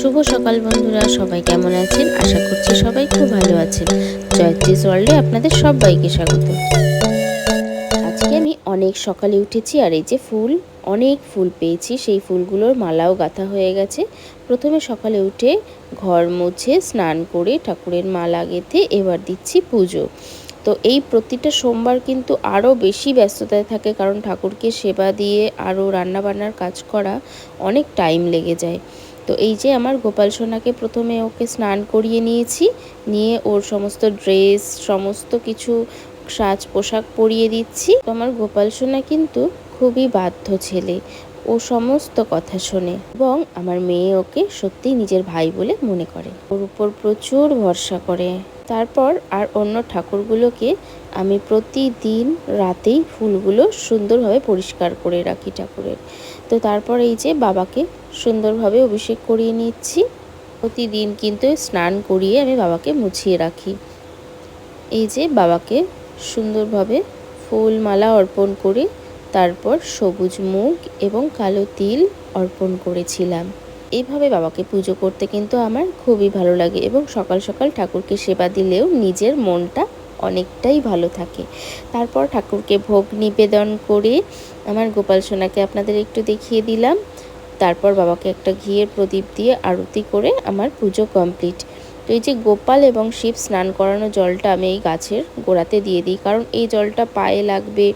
শুভ সকাল বন্ধুরা, সবাই কেমন আছেন? আশা করছি সবাই খুব ভালো আছেন। জয়ত্রিস ওয়ার্ল্ডে আপনাদের সবাইকে স্বাগত। আজকে আমি অনেক সকালে উঠেছি আর এই যে ফুল, অনেক ফুল পেয়েছি। সেই ফুলগুলোর মালাও গাঁথা হয়ে গেছে। প্রথমে সকালে উঠে ঘর মুছে স্নান করে ঠাকুরের মালা গেঁথে এবার দিচ্ছি পুজো। তো এই প্রতিটা সোমবার কিন্তু আরও বেশি ব্যস্ততায় থাকে কারণ ঠাকুরকে সেবা দিয়ে আরও রান্নাবান্নার কাজ করা অনেক টাইম লেগে যায়। তো এই যে আমার গোপাল সোনাকে প্রথমে ওকে স্নান করিয়ে নিয়েছি, নিয়ে ওর সমস্ত ড্রেস, সমস্ত কিছু সাজ পোশাক পরিয়ে দিচ্ছি। তো আমার গোপাল সোনা কিন্তু খুবই বাধ্য ছেলে, ও সমস্ত কথা শোনে এবং আমার মেয়ে ওকে সত্যি নিজের ভাই বলে মনে করে। ওর উপর প্রচুর ভরসা করে। তারপর আর অন্য ঠাকুরগুলোকে আমি প্রতিদিন রাতেই ফুলগুলো সুন্দরভাবে পরিষ্কার করে রাখি ঠাকুরের। তো তারপর এই যে বাবাকে সুন্দরভাবে অভিষেক করিয়ে নিচ্ছি। প্রতিদিন কিন্তু স্নান করিয়ে আমি বাবাকে মুছিয়ে রাখি। এই যে বাবাকে সুন্দরভাবে ফুল মালা অর্পণ করে তারপর সবুজ মুগ এবং কালো তিল অর্পণ করেছিলাম। এইভাবে বাবাকে পুজো করতে কিন্তু আমার খুবই ভালো লাগে এবং সকাল সকাল ঠাকুরকে সেবা দিলেও নিজের মনটা অনেকটাই ভালো থাকে। তারপর ঠাকুরকে ভোগ নিবেদন করে আমার গোপাল সোনাকে আপনাদের একটু দেখিয়ে দিলাম। তারপর বাবাকে একটা ঘিয়ের প্রদীপ দিয়ে আরতি করে আমার পুজো কমপ্লিট। তো এই যে গোপাল এবং শিব স্নান করানো জলটা আমি এই গাছের গোড়াতে দিয়ে দিই, কারণ এই জলটা পায়ে লাগবে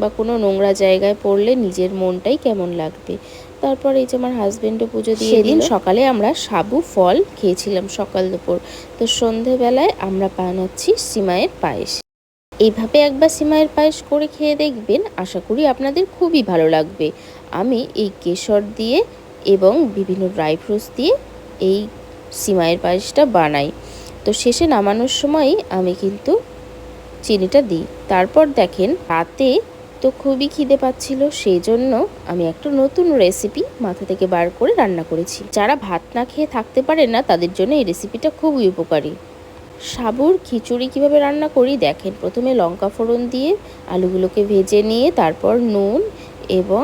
বা কোনো নোংরা জায়গায় পড়লে নিজের মনটাই কেমন লাগবে। তারপর এই যে আমার হাজবেন্ডও পুজো দিয়ে দিন সকালে আমরা সাবু ফল খেয়েছিলাম সকাল দুপুর। তো সন্ধেবেলায় আমরা বানাচ্ছি সিমাইয়ের পায়েস। এইভাবে একবার সিমাইয়ের পায়েস করে খেয়ে দেখবেন আশা করি আপনাদের খুবই ভালো লাগবে। আমি এই কেশর দিয়ে এবং বিভিন্ন ড্রাই ফ্রুটস দিয়ে এই সিমাইয়ের পায়েসটা বানাই। তো শেষে নামানোর সময়ই আমি কিন্তু চিনিটা দিই। তারপর দেখেন রাতে তো খুবই খিদে পাচ্ছিল সেই জন্য আমি একটা নতুন রেসিপি মাথা থেকে বার করে রান্না করেছি। যারা ভাত না খেয়ে থাকতে পারে না, তাদের জন্য এই রেসিপিটা খুবই উপকারী। সাবুর খিচুড়ি কীভাবে রান্না করি? দেখেন, প্রথমে লঙ্কা ফোড়ন দিয়ে আলুগুলোকে ভেজে নিয়ে তারপর নুন এবং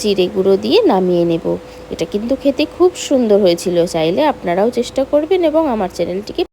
জিরে গুঁড়ো দিয়ে নামিয়ে নেব। এটা কিন্তু খেতে খুব সুন্দর হয়েছিল। চাইলে আপনারাও চেষ্টা করবেন এবং আমার চ্যানেলটিকে